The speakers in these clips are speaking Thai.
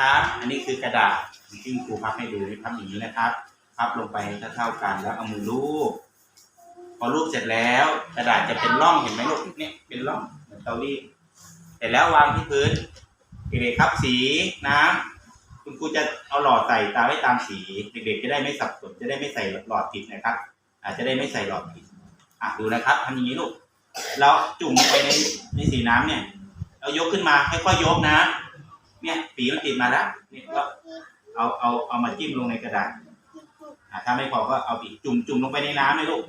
นะครับ อันนี้คือกระดาษที่ครูพับให้ดูนี่พับอย่างนี้นะครับ พับลงไปเท่าๆกันแล้วเอามือลูบพอลูบเสร็จแล้ว กระดาษจะเป็นร่องเห็นไหมลูกเนี่ยเป็นร่องเหมือนเตารีดเสร็จแล้ววางที่พื้นเด็กๆครับสีน้ำคุณครูจะเอาหลอดใส่ตาไว้ตามสีเด็กๆจะได้ไม่สับสนจะได้ไม่ใส่หลอดผิดนะครับ อาจจะได้ไม่ใส่หลอดผิดอะดูนะครับทำอย่างนี้ลูกแล้วจุ่มลงไปในในสีน้ำเนี่ยเรายกขึ้นมาค่อยๆยกนะ เนี่ยสีมันติดมาแล้วเนี่ยก็เอาเอาเอามาจิ้มลงในกระดาษอะถ้าไม่พอก็เอาอีกจุ่มจุ่มลงไปในน้ำเลยลูก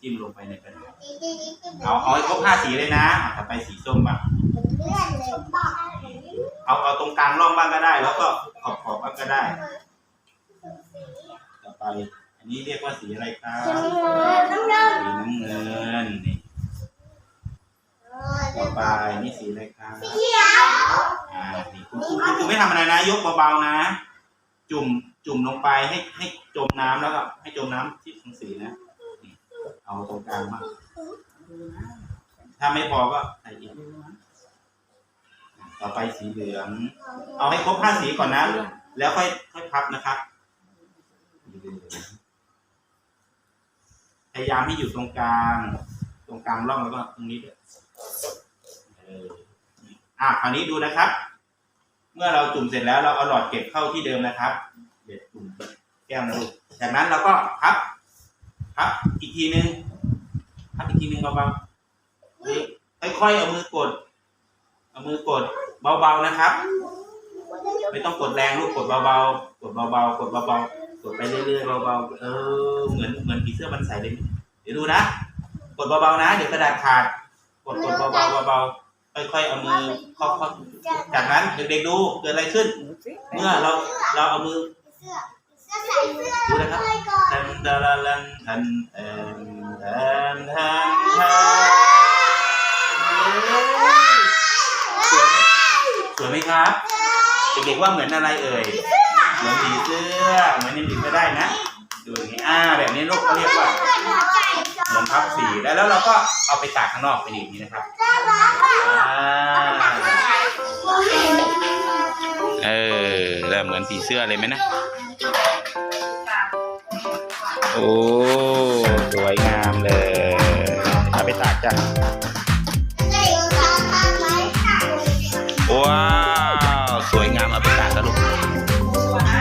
จิ้มลงไปในกระดาษเอาเอาให้ครบห้าสีเลยนะอะต่อไปสีส้มบ้างเอาเอาตรงกลางร่องบ้างก็ได้ แล้วก็ขอบขอบบ้างก็ได้ ต่อไป อันนี้เรียกว่าสีอะไรครับสีน้ำเงินนี่ต่อไปนี่สีอะไรครับ อ่านี่คุณคุณคุณไม่ ทำอะไรนะ ยกเบาๆนะ จุ่มจุ่มลงไปให้ให้จมน้ำแล้วก็ให้จมน้ำที่ตรงสีนะ เอาตรงกลางมาถ้าไม่พอก็ใส่อีกต่อไปสีเหลือง เอาให้ครบห้าสีก่อนนะ แล้วค่อยค่อยพับนะครับพยายามให้อยู่ตรงกลาง ตรงกลางร่องแล้วก็ตรงนี้ด้วยอออะคราวนี้ดูนะครับ เมื่อเราจุ่มเสร็จแล้วเราเอาหลอดเก็บเข้าที่เดิมนะครับ เด็ดจุ่มแก้วนะลูกจากนั้นเราก็พับพับอีกทีนึงพับอีกทีนึงเบาๆค่อยๆเอามือกด เอามือกดเบาๆนะครับ ไม่ต้องกดแรงลูกกดเบาๆกดเบาๆกดเบาๆกดไปเรื่อยๆเบาๆเออเหมือนเหมือนผีเสื้อมันใส่เลยเดี๋ยวดูนะ กดเบาๆนะ เดี๋ยวกระดาษขาด กดกดเบาๆเบาๆ ค่อยๆเอามือเคาะๆจากนั้นเด็กๆดูเกิดอะไรขึ้น เมื่อเราเราเอามือดูนะครับทันดาลาลันทันเอ็นทันทันทันสวยไหมสวยไหมครับเด็กๆว่าเหมือนอะไรเอ่ยเหมือนผีเสื้อเหมือนนิมิตก็ได้นะดูอย่างนี้อ่าแบบนี้ลูกเขาเรียกว่า มือนพับสีแล้วแล้วเราก็เอาไปตากข้างนอกไปอย่างนี้นะครับอ่าเออแล้วเหมือนผีเสื้อเลยไหมนะ โอ้สวยงามเลยเอาไปตากจ้ะว้าวสวยงามเอาไปตากกันลูก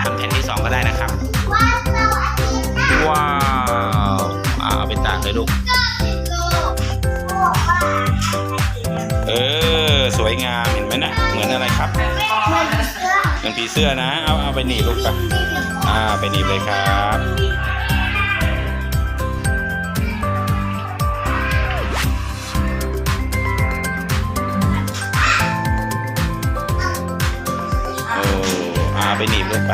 เป็นแผ่นที่สองก็ได้นะครับ ว้าวอ่า เอาไปตากเลยลูก เออ สวยงามเห็นไหมนะเหมือนอะไรครับเหมือนผีเสื้อนะ เอาเอาไปหนีบลูกไปอ่าไปหนีบเลยครับโอ้อ่าไปหนีบลูกไป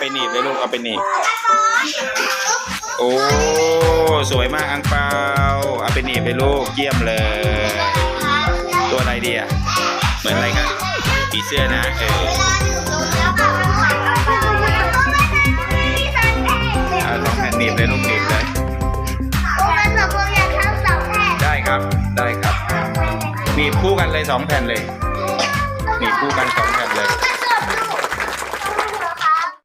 ไปหนีบเลยลูกเอาไปหนีบโอ้สวยมากอังเปาเอาไปหนีบเลยลูกเยี่ยมเลย ตัวอะไรดีอะเหมือนอะไรครับผีเสื้อนะเออเอาสองแผ่นหนีบเลยลูกหนีบเลยได้ครับได้ครับหนีบคู่กันเลยสองแผ่นเลยหนีบคู่กันสองแผ่นเลย